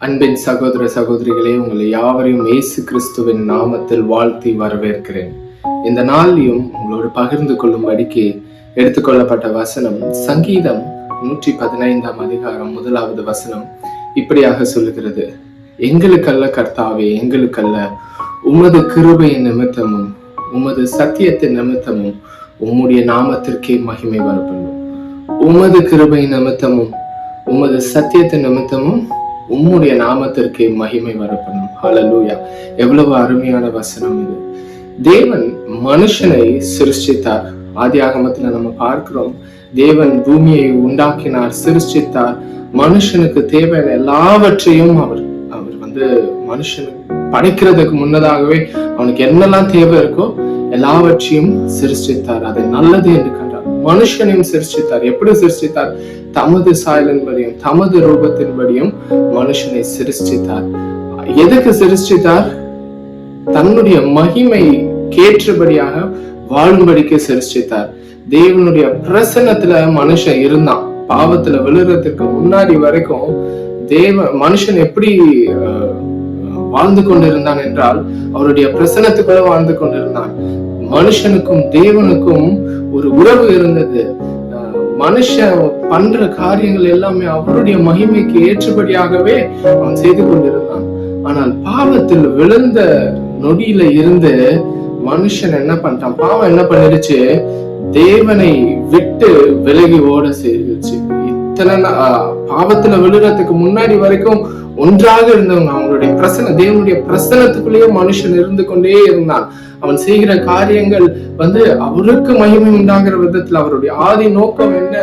அன்பின் சகோதர சகோதரிகளே உங்களை யாவரையும் இயேசு கிறிஸ்துவின் நாமத்தில் வாழ்த்தி வரவேற்கிறேன். இந்த நாளையும் உங்களோடு பகிர்ந்து கொள்ளும்படிக்கு எடுத்துக்கொள்ளப்பட்ட வசனம் சங்கீதம் நூற்றி பதினைந்தாம் அதிகாரம் முதலாவது வசனம் இப்படியாக சொல்லுகிறது. எங்களுக்கல்ல கர்த்தாவே எங்களுக்கல்ல உமது கிருபையின் நிமித்தமும் உமது சத்தியத்தின் நிமித்தமும் உம்முடைய நாமத்திற்கே மகிமை வரப்படும் உமது கிருபை நிமித்தமும் உமது சத்தியத்தின் நிமித்தமும் உம்முடைய நாமத்திற்கே மகிமை வரப்படும். ஹலலூயா எவ்வளவு அருமையான வசனம் இது. தேவன் மனுஷனை சிருஷ்டித்தார். ஆதி ஆகமத்துல நம்ம பார்க்கிறோம். தேவன் பூமியை உண்டாக்கினார் சிருஷ்டித்தார். மனுஷனுக்கு தேவையான எல்லாவற்றையும் அவர் அவர் வந்து மனுஷனுக்கு படைக்கிறதுக்கு முன்னதாகவே அவனுக்கு என்னெல்லாம் தேவை இருக்கோ எல்லாவற்றையும் சிருஷ்டித்தார். அதை நல்லது என்று மனுஷனையும் சிருஷ்டித்தார். எப்படி சிருஷ்டித்தார்? தமது சாயலின்படியும் தமது ரூபத்தின்படியும் மனுஷனை சிருஷ்டித்தார். எதுக்கு சிருஷ்டித்தார்? தன்னுடைய மகிமை கேற்றபடியாக வாழும்படிக்கு சிருஷ்டித்தார். தேவனுடைய பிரசன்னத்துல மனுஷன் இருந்தான். பாவத்துல விழுறதுக்கு முன்னாடி வரைக்கும் தேவ மனுஷன் எப்படி வாழ்ந்து கொண்டிருந்தான் என்றால் அவருடைய பிரசனத்துக்குள்ள வாழ்ந்து கொண்டிருந்தான். மனுஷனுக்கும் தேவனுக்கும் ஒரு உறவு இருந்தது. மனுஷன் பண்ற காரியங்கள் எல்லாமே அவருடைய மகிமைக்கு ஏற்றபடியாகவே அவன் செய்து கொண்டிருந்தான். ஆனால் பாவத்தில் விழுந்த நொடியில இருந்து மனுஷன் என்ன பண்ணிட்டான்? பாவம் என்ன பண்ணிடுச்சு தேவனை விட்டு விலகி ஓட செய்துச்சு இத்தனை ஆஹ் பாவத்துல விழுறதுக்கு முன்னாடி வரைக்கும் ஒன்றாக இருந்தவங்க அவங்களுடைய பிரசன தேவனுடைய பிரசனத்துக்குள்ளேயே மனுஷன் இருந்து கொண்டே இருந்தான். அவன் செய்கிற காரியங்கள் வந்து அவருக்கு மகிமை உண்டாகிற விதத்துல அவருடைய ஆதி நோக்கம் என்ன?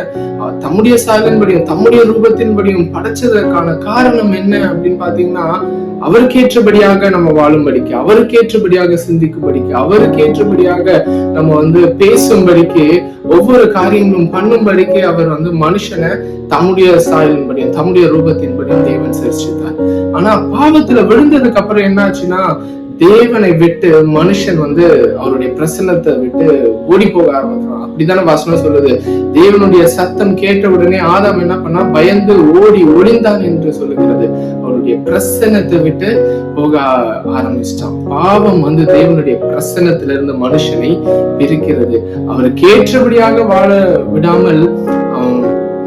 தம்முடைய சாயலின்படியும் தம்முடைய ரூபத்தின்படியும் படைச்சதற்கான காரணம் என்ன அப்படின்னு பாத்தீங்கன்னா அவருக்கேற்றபடியாக நம்ம வாழும்படிக்கு அவருக்கேற்றபடியாக சிந்திக்கும்படிக்கு அவருக்கேற்றபடியாக நம்ம வந்து பேசும்படிக்கு ஒவ்வொரு காரியங்களும் பண்ணும்படிக்கு அவர் வந்து மனுஷனை தம்முடைய சாயலின்படியும் தம்முடைய ரூபத்தின்படியும் தேவன் சிரிச்சிட்டார் ஆனா பாவத்துல விழுந்ததுக்கு அப்புறம் என்ன ஆச்சுன்னா தேவனை விட்டு மனுஷன் வந்து அவருடைய பிரசன்னத்தை விட்டு ஓடி போக ஆரம்பிக்கிறான். அப்படித்தானே வசனம் சொல்லுது. தேவனுடைய சத்தம் கேட்ட உடனே ஆதாம் என்ன பண்ணா பயந்து ஓடி ஒளிந்தான் என்று சொல்லுகிறது. அவருடைய பிரசன்னத்தை விட்டு போக ஆரம்பிச்சிட்டான். பாவம் வந்து தேவனுடைய பிரசன்னத்துல இருந்து மனுஷனை பிரிக்கிறது. அவருக்கு ஏற்றபடியாக வாழ விடாமல்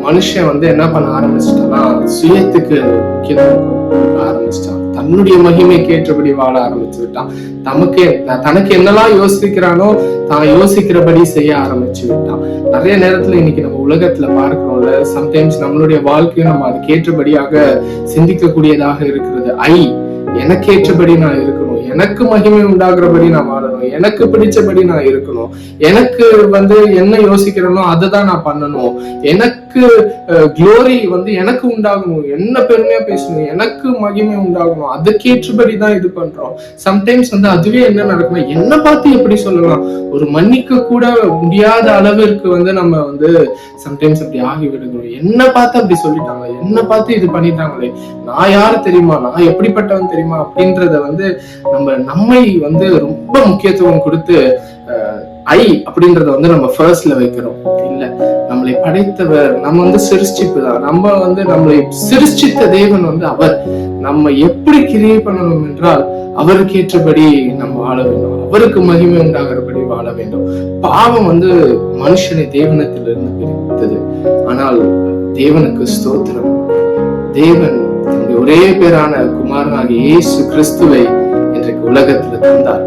மனுஷன் வந்து என்ன பண்ண ஆரம்பிச்சிட்டான்னா சுயத்துக்கு முக்கியத்துவம் ஆரம்பிச்சிட்டான். தன்னுடைய மகிமைக்கு ஏற்றபடி வாழ ஆரம்பிச்சு விட்டான். தமக்கு தனக்கு என்னெல்லாம் யோசிக்கிறானோ தான் யோசிக்கிறபடி செய்ய ஆரம்பிச்சு விட்டான். நிறைய நேரத்துல இன்னைக்கு நம்ம உலகத்துல பார்க்கிறோம்ல சம்டைம்ஸ் நம்மளுடைய வாழ்க்கையும் நம்ம அதுக்கேற்றபடியாக சிந்திக்கக்கூடியதாக இருக்கிறது. ஐ எனக்கேற்றபடி நான் இருக்கணும் எனக்கு மகிமை உண்டாகிறபடி நான் வாழணும். எனக்கு பிடிச்சபடி நான் இருக்கணும். எனக்கு வந்து என்ன யோசிக்கிறேனோ அதை தான் நான் பண்ணணும். எனக்கு குளோரி வந்து எனக்கு உண்டாகணும். என்ன பெருமையா பேசணும்? எனக்கு மகிமை உண்டாகணும். அதுக்கேற்றபடி தான் இது பண்றோம். சம்டைம்ஸ் வந்து அதுவே என்ன நடக்கும் என்ன பார்த்து எப்படி சொல்லலாம்? ஒரு மன்னிக்க கூட முடியாத அளவிற்கு வந்து நம்ம வந்து சம்டைம்ஸ் அப்படி ஆகி விடுகிறோம் என்ன பார்த்து அப்படி சொல்லிட்டாங்க என்ன பார்த்து இது பண்ணிட்டாங்களே? நான் யாரு தெரியுமா? நான் எப்படிப்பட்டவன் தெரியுமா? அப்படின்றத வந்து நம்ம நம்ம நம்மை வந்து ரொம்ப முக்கியத்துவம் கொடுத்து ஐ அப்படின்றத வந்து நம்ம ஃபர்ஸ்ட்ல வைக்கிறோம். இல்ல நம்மளை படைத்தவர் நம்ம வந்து சிருஷ்டிப்பு தான் நம்ம வந்து நம்மளை சிருஷ்டித்த தேவன் வந்து அவர். நம்ம எப்படி கிரியை பண்ணணும் என்றால் அவருக்கு ஏற்றபடி நம்ம வாழ வேண்டும். அவருக்கு மகிமை உண்டாகிறபடி வாழ வேண்டும். பாவம் வந்து மனுஷனை தேவனத்திலிருந்து பிரித்தது. ஆனால் தேவனுக்கு ஸ்தோத்திரம். தேவன் தன்னுடைய ஒரே பேரான குமாரனாகிய இயேசு கிறிஸ்துவை இன்றைக்கு உலகத்துல தந்தார்.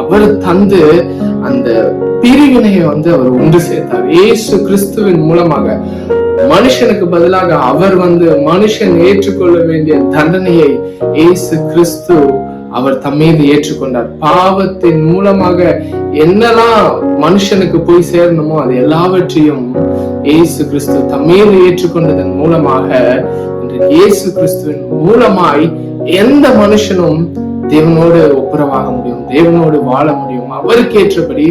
அவர் தந்து அந்த பிரிவினையை வந்து அவர் ஒன்று சேர்த்தார். ஏசு கிறிஸ்துவின் மூலமாக மனுஷனுக்கு பதிலாக அவர் வந்து மனுஷன் ஏற்றுக்கொள்ள வேண்டிய தண்டனையை ஏசு கிறிஸ்து அவர் தம்மீது ஏற்றுக்கொண்டார். பாவத்தின் மூலமாக என்னெல்லாம் மனுஷனுக்கு போய் சேரணுமோ அது எல்லாவற்றையும் ஏசு கிறிஸ்து தம்மீது ஏற்றுக்கொண்டதன் மூலமாக இன்று இயேசு கிறிஸ்துவின் மூலமாய் எந்த மனுஷனும் தேவனோடு ஒப்புரவாக முடியும் தேவனோடு வாழ முடியும் அவருக்கு ஏற்றபடி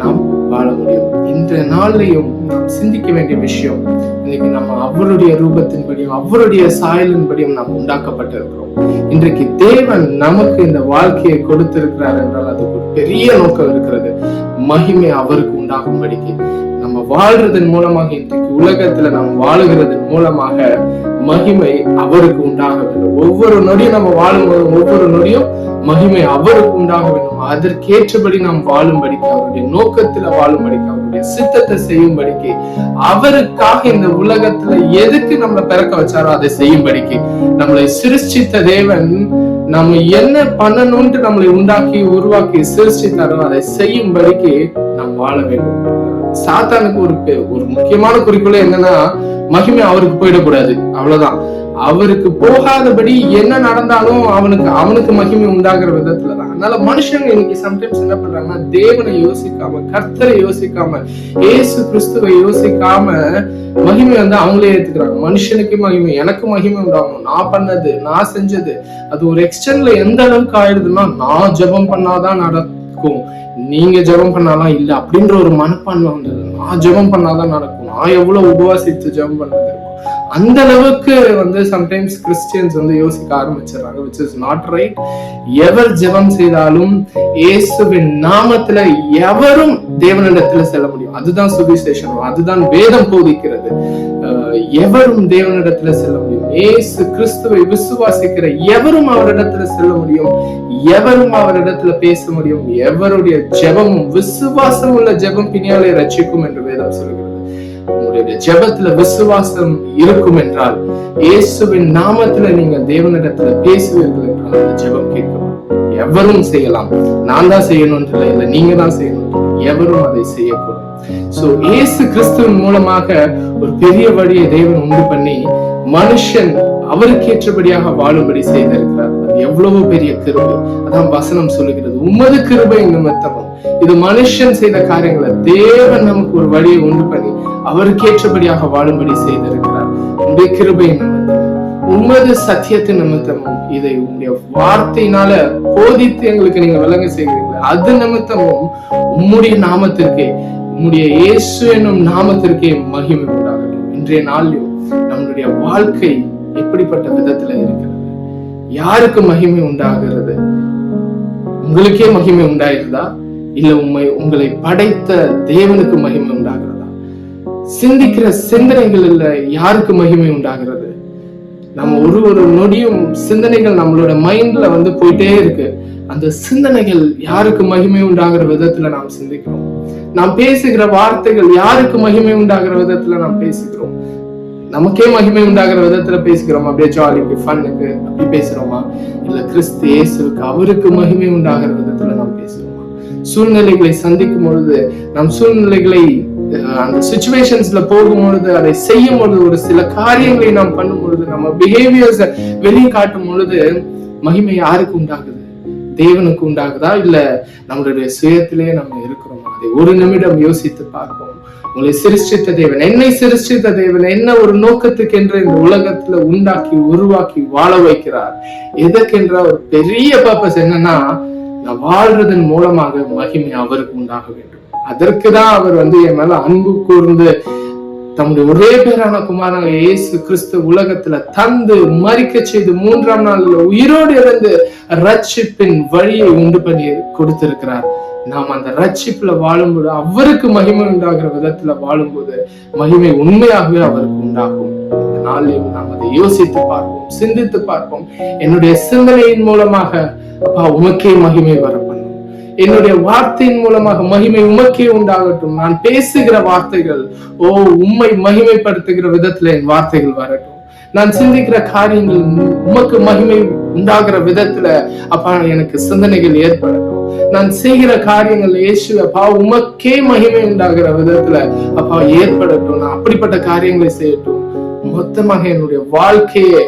நாம் வாழ முடியும். இன்றைய நாள்லையும் நாம் சிந்திக்க வேண்டிய விஷயம் இன்னைக்கு நம்ம அவருடைய ரூபத்தின்படியும் அவருடைய சாயலின்படியும் நாம் உண்டாக்கப்பட்டிருக்கிறோம். இன்றைக்கு தேவன் நமக்கு இந்த வாழ்க்கையை கொடுத்திருக்கிறார் என்றால் அதுக்கு ஒரு பெரிய நோக்கம் இருக்கிறது. மகிமை அவருக்கு உண்டாகும்படிக்கு. நம்ம வாழ்றதன் மூலமாக இன்றைக்கு உலகத்துல நாம் வாழுகிறதன் மூலமாக மகிமை அவருக்கு உண்டாக வேண்டும். ஒவ்வொரு நொடியும் நம்ம வாழும்போது ஒவ்வொரு நொடியும் மகிமை அவருக்கு உண்டாக வேண்டும். அதற்கேற்றபடி நாம் வாழும்படிக்கு அவருடைய நோக்கத்துல வாழும்படிக்கு அவருடைய சித்தத்தை செய்யும்படிக்கு அவருக்காக இந்த உலகத்துல எதுக்கு நம்மளை பிறக்க வச்சாரோ அதை செய்யும்படிக்கு நம்மளை சிருஷ்டித்த தேவன் நம்ம என்ன பண்ணணும்ட்டு நம்மளை உண்டாக்கி உருவாக்கி சிருஷ்டித்தாரோ அதை செய்யும்படிக்கு நாம் வாழ வேண்டும். சாத்தானுக்கு ஒரு ஒரு முக்கியமான குறிக்கோள் என்னன்னா மகிமை அவருக்கு போயிடக்கூடாது. அவ்வளவுதான். அவருக்கு போகாதபடி என்ன நடந்தாலும் அவனுக்கு அவனுக்கு மகிமை உண்டாகிற விதத்துல தான் அதனால மனுஷங்க இன்னைக்கு சம்டைம்ஸ் என்ன பண்றாங்கன்னா தேவனை யோசிக்காம கர்த்தரை யோசிக்காம இயேசு கிறிஸ்துவை யோசிக்காம மகிமை வந்து அவங்களே ஏத்துக்கிறாங்க. மனுஷனுக்கு மகிமை எனக்கு மகிமை உண்டாகணும். நான் பண்ணது நான் செஞ்சது அது ஒரு எக்ஸ்டென்ட்ல எந்த அளவுக்கு ஆயிடுதுன்னா நான் ஜெபம் பண்ணாதான் நடக்கும். நீங்க ஜெபம் பண்ணாலாம் இல்ல அப்படின்ற ஒரு மனப்பான்மை வந்தது. நான் ஜெபம் பண்ணாதான் நடக்கும். நான் எவ்வளவு உபவாசித்து ஜெபம் பண்றது அந்த அளவுக்கு வந்து சம்டைம்ஸ் கிறிஸ்டியன்ஸ் வந்து யோசிக்க ஆரம்பிச்சிடறாங்க விச் இஸ் நாட் ரைட் எவர் ஜெபம் செய்தாலும் இயேசுவின் நாமத்துல எவரும் தேவனிடத்துல செல்ல முடியும். அதுதான் சுவிசேஷம். அதுதான் வேதம் போதிக்கிறது. எவரும் தேவனிடத்துல செல்ல முடியும். ஏசு கிறிஸ்துவை விசுவாசிக்கிற எவரும் அவரிடத்துல செல்ல முடியும். எவரும் அவரிடத்துல பேச முடியும். எவருடைய ஜெபமும் விசுவாசம் உள்ள ஜெபம் பின்னாலே ரச்சிக்கும் என்று வேதம் சொல்கிறது. உங்களுடைய ஜெபத்துல விசுவாசம் இருக்கும் என்றால் இயேசுவின் நாமத்துல நீங்க தேவனிடத்துல பேசுவீர்கள் என்றால் அந்த ஜெபம் கேட்கப்படும். எவரும் செய்யலாம். நான் தான் செய்யணும் இல்லை இல்ல நீங்க தான் செய்யணும் எவரும் அதை செய்யக்கூடும் சோ இயேசு கிறிஸ்துவின் மூலமாக ஒரு பெரிய வழியை தேவன் உண்டு பண்ணி மனுஷன் அவருக்கு ஏற்றபடியாக வாழும்படி செய்திருக்கிறார். அது எவ்வளவு பெரிய கிருபை. அதான் வசனம் சொல்லுகிறது. உமது கிருபை நிமித்தமும் இது மனுஷன் செய்த காரியங்களை தேவன் நமக்கு ஒரு வழியை உண்டு பண்ணி அவருக்கு ஏற்றபடியாக வாழும்படி செய்திருக்கிறார். உடைய கிருபை நிமித்தமும் உமது சத்தியத்து நிமித்தமும் இதை உங்களுடைய வார்த்தையினால போதித்து எங்களுக்கு நீங்க விளங்க செய்கிறீர்கள். அது நிமித்தமும் உம்முடைய நாமத்திற்கே உம்முடைய இயேசு என்னும் நாமத்திற்கே மகிமை உண்டாகட்டும். இன்றைய நாளிலும் நம்மளுடைய வாழ்க்கை எப்படிப்பட்ட விதத்துல இருக்கிறது? யாருக்கு மகிமை உண்டாகிறது? உங்களுக்கே மகிமை உண்டாயிருந்தா இல்ல உண்மை உங்களை படைத்த தேவனுக்கு மகிமை உண்டாகிறது? சிந்திக்கிற சிந்தனைகள்ல யாருக்கு மகிமை உண்டாகிறது? நம்ம ஒரு ஒரு நொடியும் சிந்தனைகள் நம்மளோட மைண்ட்ல வந்து போயிட்டே இருக்கு. அந்த சிந்தனைகள் யாருக்கு மகிமை உண்டாகிற விதத்துல நாம் சிந்திக்கிறோம். நாம் பேசுகிற வார்த்தைகள் யாருக்கு மகிமை உண்டாகிற விதத்துல நாம் பேசுகிறோம் நமக்கே மகிமை உண்டாகிற விதத்துல பேசுகிறோம் அப்படியே ஜாலிக்கு ஃபன்னுக்கு அப்படி பேசுறோமா? இல்ல கிறிஸ்து இயேசுக்கு அவருக்கு மகிமை உண்டாகிற விதத்துல நாம் பேசுறோமா? சூழ்நிலைகளை சந்திக்கும் பொழுது நம் சூழ்நிலைகளை அந்த சுச்சுவேஷன்ஸ்ல போகும் பொழுது அதை செய்யும் பொழுது ஒரு சில காரியங்களை நாம் பண்ணும் பொழுது நம்ம பிஹேவியர்ஸ் வெளியே காட்டும் பொழுது மகிமை யாருக்கு உண்டாகுது? தேவனுக்கு உண்டாகுதா? இல்ல நம்மளுடைய சுயத்திலே நம்ம இருக்கிறோமா? அதை ஒரு நிமிடம் யோசித்து பார்ப்போம். உங்களை சிருஷ்டித்த தேவன் என்னை சிருஷ்டித்த தேவன் என்ன ஒரு நோக்கத்துக்கு என்று இந்த உலகத்துல உண்டாக்கி உருவாக்கி வாழ வைக்கிறார்? எதற்கென்ற ஒரு பெரிய பர்பஸ் என்னன்னா நான் வாழ்றதன் மூலமாக மகிமை அவருக்கு உண்டாக வேண்டும் அதற்குதான் அவர் வந்து என் மேல அன்பு கூர்ந்து தம்முடைய ஒரே பேரான குமாரன் இயேசு கிறிஸ்து உலகத்துல தந்து மறிக்க செய்து மூன்றாம் நாள்ல உயிரோடு இருந்து ரட்சிப்பின் வழியை உண்டு பண்ணி கொடுத்திருக்கிறார். நாம் அந்த ரட்சிப்புல வாழும்போது அவருக்கு மகிமை உண்டாகிற விதத்துல வாழும்போது மகிமை உண்மையாகவே அவருக்கு உண்டாகும். நாளையும் நாம் அதை யோசித்து பார்ப்போம் சிந்தித்து பார்ப்போம். என்னுடைய சிந்தனையின் மூலமாக அப்பா உமக்கே மகிமை வரும் என்னுடைய வார்த்தையின் மூலமாக மகிமை உமக்கே உண்டாகட்டும். நான் பேசுகிற வார்த்தைகள் ஓ உம்மை மகிமைப்படுத்துகிற விதத்துல என் வார்த்தைகள் வரட்டும். நான் சிந்திக்கிற காரியங்கள் உமக்கு மகிமை உண்டாகிற விதத்துல அப்பா எனக்கு சிந்தனைகள் ஏற்படட்டும். நான் செய்கிற காரியங்கள் இயேசு அப்பா உமக்கே மகிமை உண்டாகிற விதத்துல அப்பா ஏற்படட்டும். நான் அப்படிப்பட்ட காரியங்களை செய்யட்டும். மொத்தமாக என்னுடைய வாழ்க்கையே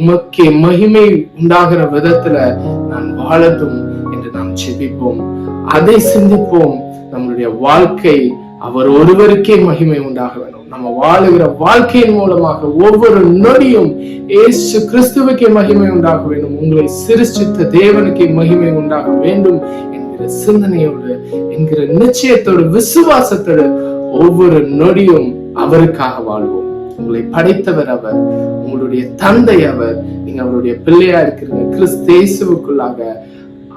உமக்கே மகிமை உண்டாகிற விதத்துல நான் வாழட்டும். ஜெபிப்போம். அதை சிந்திப்போம். நம்மளுடைய வாழ்க்கை அவர் ஒருவருக்கே மகிமை உண்டாக வேண்டும். நம்ம வாழுகிற வாழ்க்கையின் மூலமாக ஒவ்வொரு நொடியும் ஏசு கிறிஸ்துவுக்கே மகிமை உண்டாக வேண்டும். உங்களை சிருஷ்டித்த தேவனுக்கே மகிமை உண்டாக வேண்டும் என்கிற சிந்தனையோடு என்கிற நிச்சயத்தோடு விசுவாசத்தோடு ஒவ்வொரு நொடியும் அவருக்காக வாழ்வோம். உங்களை படைத்தவர் அவர் உங்களுடைய தந்தை அவர் நீங்க அவருடைய பிள்ளையா இருக்கிறீங்க. கிறிஸ்தேசுவுக்குள்ளாக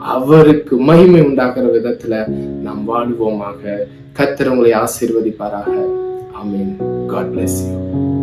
அவருக்கு மகிமை உண்டாகிற விதத்துல நாம் வாழுவோமாக. கர்த்தர் உங்களை ஆசீர்வதிப்பாராக. ஆமீன். God bless you